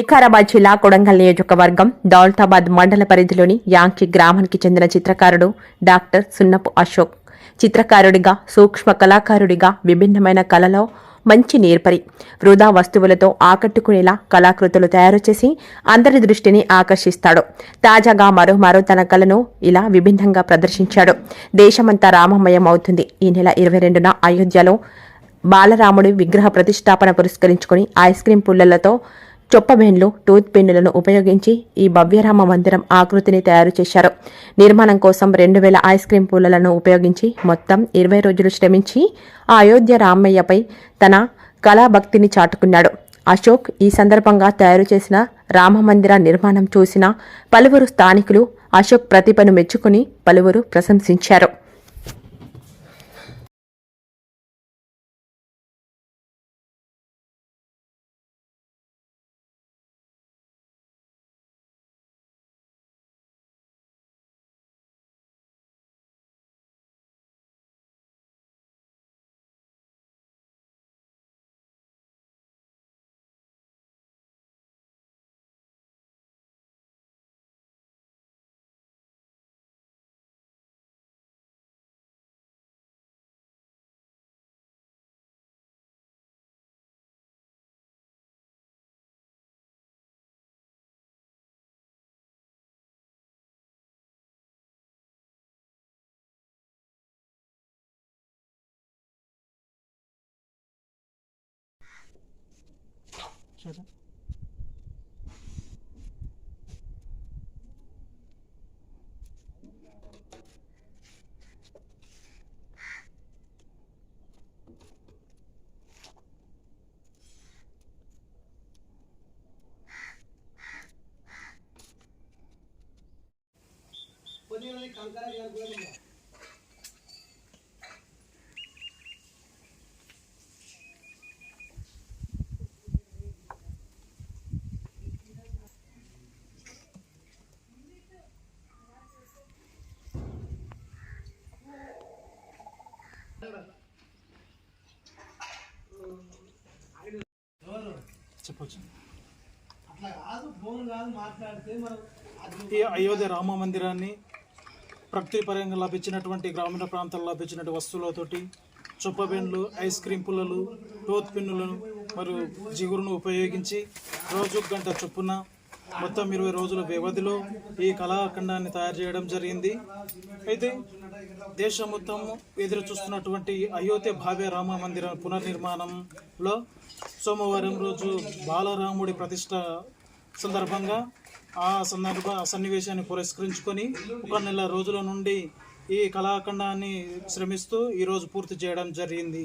వికారాబాద్ జిల్లా కొడంగల్ నియోజకవర్గం దౌలతాబాద్ మండల పరిధిలోని యాంకి గ్రామానికి చెందిన చిత్రకారుడు డాక్టర్ సున్నపు అశోక్. చిత్రకారుడిగా సూక్ష్మ కళాకారుడిగా విభిన్నమైన కళలో మంచి నేర్పరి. వృధా వస్తువులతో ఆకట్టుకునేలా కళాకృతులు తయారు చేసి అందరి దృష్టిని ఆకర్షిస్తాడు. తాజాగా మరో మరో తన కళను ఇలా విభిన్నంగా ప్రదర్శించాడు. దేశమంతా రామమయం అవుతుంది. ఈ నెల ఇరవై రెండున అయోధ్యలో బాలరాముడి విగ్రహ ప్రతిష్టాపన పురస్కరించుకుని ఐస్ క్రీం పుల్లలతో చొప్పబెన్లు టూత్ పెన్నులను ఉపయోగించి ఈ భవ్యరామ మందిరం ఆకృతిని తయారు చేశారు. నిర్మాణం కోసం రెండు వేల ఐస్ క్రీం పూలను ఉపయోగించి మొత్తం ఇరవై రోజులు శ్రమించి ఆ అయోధ్య రామయ్యపై తన కళాభక్తిని చాటుకున్నాడు. అశోక్ ఈ సందర్భంగా తయారు చేసిన రామ మందిర నిర్మాణం చూసిన పలువురు స్థానికులు అశోక్ ప్రతిభను మెచ్చుకుని పలువురు ప్రశంసించారు. 觉得。我那个刚干的，你过来。చెప్పొచ్చు. ఈ అయోధ్య రామ మందిరాన్ని ప్రకృతిపరంగా లభించినటువంటి గ్రామీణ ప్రాంతాల్లో లభించినటువంటి వస్తువులతోటి చొప్పబెండ్లు ఐస్ క్రీమ్ పుల్లలు టోత్ పిన్నులను మరియు జిగురును ఉపయోగించి రోజు గంట చొప్పున మొత్తం ఇరవై రోజుల వ్యవధిలో ఈ కళాఖండాన్ని తయారు చేయడం జరిగింది. అయితే దేశం మొత్తం ఎదురు చూస్తున్నటువంటి అయోధ్య భావ్య రామ మందిర పునర్నిర్మాణంలో సోమవారం రోజు బాలరాముడి ప్రతిష్ట సందర్భంగా ఆ సందర్భ ఆ సన్నివేశాన్ని పురస్కరించుకొని ఒక నెల రోజుల నుండి ఈ కళాఖండాన్ని శ్రమిస్తూ ఈరోజు పూర్తి చేయడం జరిగింది.